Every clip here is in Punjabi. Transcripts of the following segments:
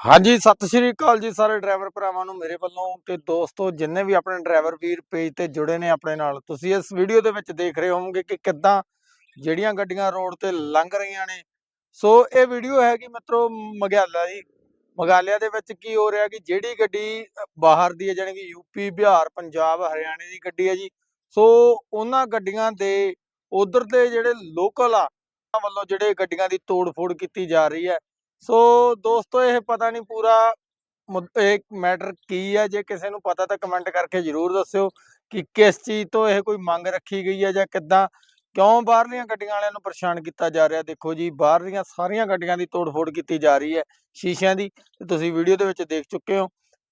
ਹਾਂਜੀ, ਸਤਿ ਸ਼੍ਰੀ ਅਕਾਲ ਜੀ ਸਾਰੇ ਡਰਾਈਵਰ ਭਰਾਵਾਂ ਨੂੰ, ਮੇਰੇ ਵੱਲੋਂ ਤੇ ਦੋਸਤੋ, ਜਿੰਨੇ ਵੀ ਆਪਣੇ ਡਰਾਈਵਰ ਵੀਰ ਪੇਜ ਤੇ ਜੁੜੇ ਨੇ ਆਪਣੇ ਨਾਲ, ਤੁਸੀਂ ਇਸ ਵੀਡੀਓ ਦੇ ਵਿੱਚ ਦੇਖ ਰਹੇ ਹੋਵੋਗੇ ਕਿ ਕਿੱਦਾਂ ਜਿਹੜੀਆਂ ਗੱਡੀਆਂ ਰੋਡ ਤੇ ਲੰਘ ਰਹੀਆਂ ਨੇ। ਸੋ ਇਹ ਵੀਡੀਓ ਹੈਗੀ ਮਿੱਤਰੋ ਮਗਿਆਲਾ ਦੀ ਮਗਾਲਿਆ ਦੇ ਵਿੱਚ ਕੀ ਹੋ ਰਿਹਾ ਕਿ ਜਿਹੜੀ ਗੱਡੀ ਬਾਹਰ ਦੀ ਹੈ, ਜਾਣੀ ਕਿ ਯੂਪੀ ਬਿਹਾਰ, ਪੰਜਾਬ, ਹਰਿਆਣੇ ਦੀ ਗੱਡੀ ਹੈ ਜੀ। ਸੋ ਉਹਨਾਂ ਗੱਡੀਆਂ ਦੇ ਉਧਰ ਦੇ ਜਿਹੜੇ ਲੋਕਲ ਆ, ਉਹਨਾਂ ਵੱਲੋਂ ਜਿਹੜੇ ਗੱਡੀਆਂ ਦੀ ਤੋੜ-ਫੋੜ ਕੀਤੀ ਜਾ ਰਹੀ ਹੈ। ਸੋ ਦੋਸਤੋ, ਇਹ ਪਤਾ ਨਹੀਂ ਪੂਰਾ ਇਹ ਮੈਟਰ ਕੀ ਹੈ ਜੇ ਕਿਸੇ ਨੂੰ ਪਤਾ ਤਾਂ ਕਮੈਂਟ ਕਰਕੇ ਜਰੂਰ ਦੱਸਿਓ ਕਿ ਕਿਸ ਚੀਜ਼ ਤੋਂ ਇਹ ਕੋਈ ਮੰਗ ਰੱਖੀ ਗਈ ਹੈ ਜਾਂ ਕਿੱਦਾਂ? ਕਿਉਂ ਬਾਹਰਲੀਆਂ ਗੱਡੀਆਂ ਵਾਲਿਆਂ ਨੂੰ ਪਰੇਸ਼ਾਨ ਕੀਤਾ ਜਾ ਰਿਹਾ? ਦੇਖੋ ਜੀ, ਬਾਹਰਲੀਆਂ ਸਾਰੀਆਂ ਗੱਡੀਆਂ ਦੀ ਤੋੜ-ਫੋੜ ਕੀਤੀ ਜਾ ਰਹੀ ਹੈ ਸ਼ੀਸ਼ਿਆਂ ਦੀ ਤੁਸੀਂ ਵੀਡੀਓ ਦੇ ਵਿੱਚ ਦੇਖ ਚੁੱਕੇ ਹੋ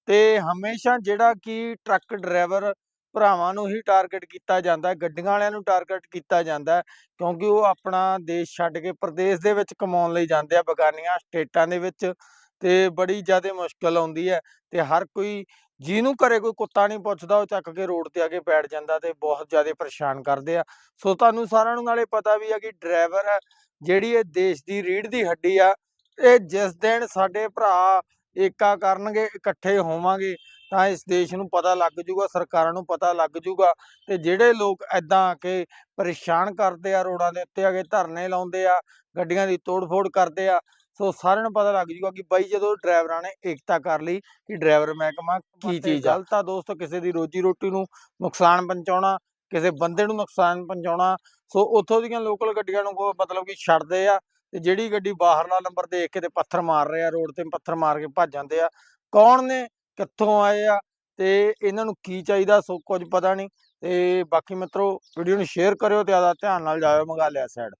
ਤੇ ਹਮੇਸ਼ਾ ਜਿਹੜਾ ਕਿ ਟਰੱਕ ਡਰਾਈਵਰ ਭਰਾਵਾਂ ਨੂੰ ਹੀ ਟਾਰਗੇਟ ਕੀਤਾ ਜਾਂਦਾ ਹੈ ਗੱਡੀਆਂ ਵਾਲਿਆਂ ਨੂੰ ਟਾਰਗੇਟ ਕੀਤਾ ਜਾਂਦਾ ਹੈ, ਕਿਉਂਕਿ ਉਹ ਆਪਣਾ ਦੇਸ਼ ਛੱਡ ਕੇ ਪ੍ਰਦੇਸ਼ ਦੇ ਵਿੱਚ ਕਮਾਉਣ ਲਈ ਜਾਂਦੇ ਆ, ਬਗਾਨੀਆਂ ਸਟੇਟਾਂ ਦੇ ਵਿੱਚ ਤੇ ਬੜੀ ਜ਼ਿਆਦਾ ਮੁਸ਼ਕਲ ਆਉਂਦੀ ਹੈ ਤੇ ਹਰ ਕੋਈ ਜਿਹਨੂੰ ਘਰੇ ਕੋਈ ਕੁੱਤਾ ਨਹੀਂ ਪੁੱਛਦਾ, ਉਹ ਚੱਕ ਕੇ ਰੋਡ ਤੇ ਆ ਕੇ ਬੈਠ ਜਾਂਦਾ ਤੇ ਬਹੁਤ ਜ਼ਿਆਦਾ ਪਰੇਸ਼ਾਨ ਕਰਦੇ ਆ। ਸੋ ਤੁਹਾਨੂੰ ਸਾਰਿਆਂ ਨੂੰ ਨਾਲੇ ਪਤਾ ਵੀ ਆ ਕਿ ਡਰਾਈਵਰ ਜਿਹੜੀ ਇਹ ਦੇਸ਼ ਦੀ ਰੀੜ ਦੀ ਹੱਡੀ ਆ, ਇਹ ਜਿਸ ਦਿਨ ਸਾਡੇ ਭਰਾ ਏਕਾ ਕਰਨਗੇ, ਇਕੱਠੇ ਹੋਵਾਂਗੇ ਤਾਂ ਇਸ ਦੇਸ਼ ਨੂੰ ਪਤਾ ਲੱਗ ਜੂਗਾ ਸਰਕਾਰਾਂ ਨੂੰ ਪਤਾ ਲੱਗ ਜੂਗਾ ਤੇ ਜਿਹੜੇ ਲੋਕ ਐਦਾਂ ਆ ਕੇ ਪਰੇਸ਼ਾਨ ਕਰਦੇ ਆ ਰੋਡਾਂ ਦੇ ਉੱਤੇ ਆ ਕੇ ਧਰਨੇ ਲਾਉਂਦੇ ਆ ਗੱਡੀਆਂ ਦੀ ਤੋੜ-ਫੋੜ ਕਰਦੇ ਆ ਸੋ ਸਾਰਿਆਂ ਨੂੰ ਪਤਾ ਲੱਗ ਜੂਗਾ ਕਿ ਬਾਈ ਜਦੋਂ ਡਰਾਈਵਰਾਂ ਨੇ ਏਕਤਾ ਕਰ ਲਈ ਕਿ ਡਰਾਈਵਰ ਮਹਿਕਮਾ ਕੀ ਚੀਜ਼ ਆ। ਗਲਤ ਆ ਦੋਸਤੋ ਕਿਸੇ ਦੀ ਰੋਜੀ ਰੋਟੀ ਨੂੰ ਨੁਕਸਾਨ ਪਹੁੰਚਾਉਣਾ ਕਿਸੇ ਬੰਦੇ ਨੂੰ ਨੁਕਸਾਨ ਪਹੁੰਚਾਉਣਾ ਸੋ ਉੱਥੋਂ ਦੀਆਂ ਲੋਕਲ ਗੱਡੀਆਂ ਨੂੰ ਮਤਲਬ ਕਿ ਛੱਡਦੇ ਆ ਤੇ ਜਿਹੜੀ ਗੱਡੀ ਬਾਹਰਲਾ ਨੰਬਰ ਦੇਖ ਕੇ ਤੇ ਪੱਥਰ ਮਾਰ ਰਹੇ ਆ ਰੋਡ ਤੇ ਪੱਥਰ ਮਾਰ ਕੇ ਭੱਜ ਜਾਂਦੇ ਆ ਕੌਣ ਨੇ ਕਿੱਥੋਂ ਆਏ ਆ ਤੇ ਇਹਨਾਂ ਨੂੰ ਕੀ ਚਾਹੀਦਾ ਸੋ ਕੁਝ ਪਤਾ ਨਹੀਂ ਤੇ ਬਾਕੀ ਮਿੱਤਰੋ ਵੀਡੀਓ ਨੂੰ ਸ਼ੇਅਰ ਕਰਿਓ ਤੇ ਆਦਾ ਧਿਆਨ ਨਾਲ ਜਾਇਓ ਮੰਗਾ ਲਿਆ ਸਾਈਡ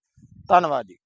ਧੰਨਵਾਦ ਜੀ।